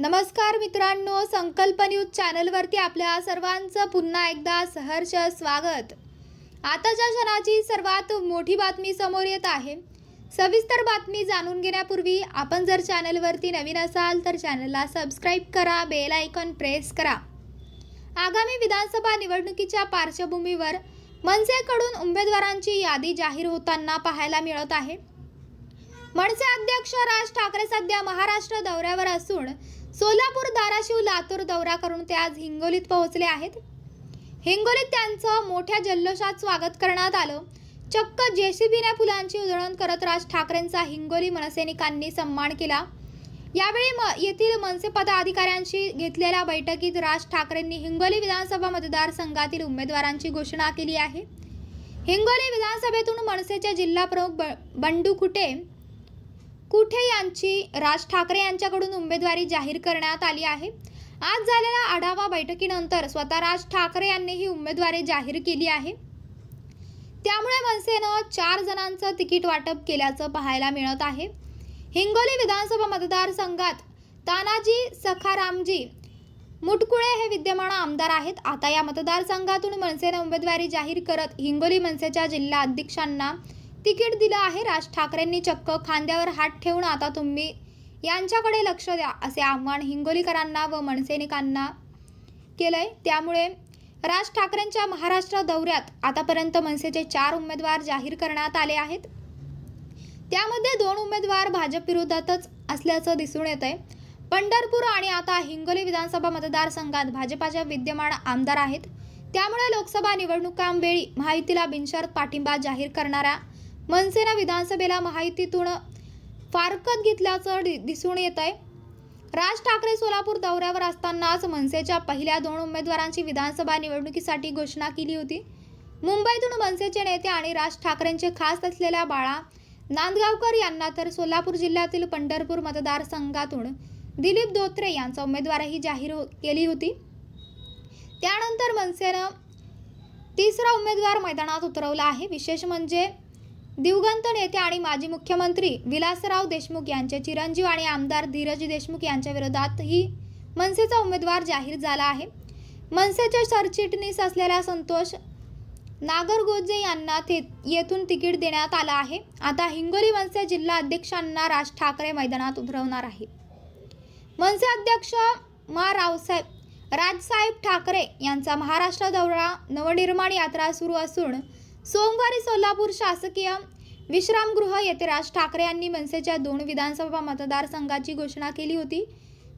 नमस्कार मित्रांनो संकल्प न्यूज चॅनलवरती आपल्या सर्वांचं पुन्हा एकदा सहर्ष स्वागत. आताच्या क्षणाची सर्वात मोठी बातमी समोर येत आहे. सविस्तर बातमी जाणून घेण्यापूर्वी आपण जर चॅनलवरती नवीन असाल तर चॅनलला सबस्क्राईब करा बेल आयकॉन प्रेस करा. आगामी विधानसभा निवडणुकीच्या पार्श्वभूमीवर मनसेकडून उमेदवारांची यादी जाहीर होताना पाहायला मिळत आहे. मनसे अध्यक्ष राज ठाकरे सध्या महाराष्ट्र दौऱ्यावर असून सोलापूर धाराशिव लातूर दौरा करून ते आज हिंगोलीत पोहोचले आहेत. हिंगोलीत त्यांचं मोठ्या जल्लोषात स्वागत करण्यात आलं. चक्क जेसीबीने फुलांची उधळण करत राज ठाकरेंचा हिंगोली मनसैनिकांनी सन्मान केला. यावेळी म येथील मनसे पदाधिकाऱ्यांशी घेतलेल्या बैठकीत राज ठाकरेंनी हिंगोली विधानसभा मतदारसंघातील उमेदवारांची घोषणा केली आहे. हिंगोली विधानसभेतून मनसेचे जिल्हाप्रमुख ब बंडू कुटे कुठे यांची राज ठाकरे यांच्याकडून उमेदवारी जाहीर करण्यात आली आहे? आज झालेल्या आढावा बैठकीनंतर स्वतः राज ठाकरे यांनी ही उमेदवारी जाहीर केली आहे. त्यामुळे मनसेनं चार जणांचं तिकीट वाटप केल्याचं पाहायला मिळत आहे. हिंगोली विधानसभा मतदारसंघात तानाजी सखारामजी मुटकुळे हे विद्यमान आमदार आहेत. आता या मतदारसंघातून मनसेनं उमेदवारी जाहीर करत हिंगोली मनसेच्या जिल्हा अध्यक्षांना तिकीट दिलं आहे. राज ठाकरेंनी चक्क खांद्यावर हात ठेवून आता तुम्ही यांच्याकडे लक्ष द्या असे आव्हान हिंगोलीकरांना व मनसैनिकांना केलंय. त्यामुळे राज ठाकरेंच्या महाराष्ट्र दौऱ्यात आतापर्यंत मनसेचे चार उमेदवार जाहीर करण्यात आले आहेत. त्यामध्ये दोन उमेदवार भाजप विरोधातच असल्याचं दिसून येत आहे पंढरपूर आणि आता हिंगोली विधानसभा मतदारसंघात भाजपाच्या विद्यमान आमदार आहेत. त्यामुळे लोकसभा निवडणुकांवेळी महायुतीला बिनशर्त पाठिंबा जाहीर करणाऱ्या मनसेनं विधानसभेला माहितीतून फारकत घेतल्याचं दिसून येत आहे राज ठाकरे सोलापूर दौऱ्यावर असतानाच मनसेच्या पहिल्या दोन उमेदवारांची विधानसभा निवडणुकीसाठी घोषणा केली होती. मुंबईतून मनसेचे नेते आणि राज ठाकरेंचे खास असलेल्या बाळा नांदगावकर यांना तर सोलापूर जिल्ह्यातील पंढरपूर मतदारसंघातून दिलीप धोत्रे यांचा उमेदवारही जाहीर हो- केली होती. त्यानंतर मनसेनं तिसरा उमेदवार मैदानात उतरवला आहे. विशेष म्हणजे दिवंगत नेते आणि माजी मुख्यमंत्री विलासराव देशमुख यांचे चिरंजीव आणि आमदार धीरज देशमुख यांच्या विरोधातही मनसेचा उमेदवार जाहीर झाला आहे. मनसेचे सरचिटणीस असलेल्या संतोष नागरगोजे यांना थे येथून तिकीट देण्यात आलं आहे. आता हिंगोली मनसे जिल्हा अध्यक्षांना राज ठाकरे मैदानात उतरवणार आहे. मनसे अध्यक्ष मा रावसाहेब राजसाहेब ठाकरे यांचा महाराष्ट्र दौरा नवनिर्माण यात्रा सुरू असून सोमवारी सोलापूर शासकीय विश्रामगृह येथे राज ठाकरे यांनी मनसेच्या दोन विधानसभा मतदारसंघाची घोषणा केली होती.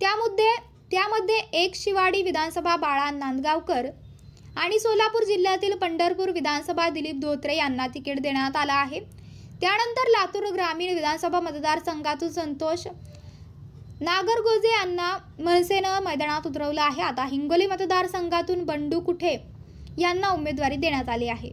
त्यामध्ये त्यामध्ये एक शिवाडी विधानसभा बाळा नांदगावकर आणि सोलापूर जिल्ह्यातील पंढरपूर विधानसभा दिलीप धोत्रे यांना तिकीट देण्यात आलं आहे. त्यानंतर लातूर ग्रामीण विधानसभा मतदारसंघातून संतोष नागरगोजे यांना मनसेनं मैदानात उतरवलं आहे. आता हिंगोली मतदारसंघातून बंडू कुठे यांना उमेदवारी देण्यात आली आहे.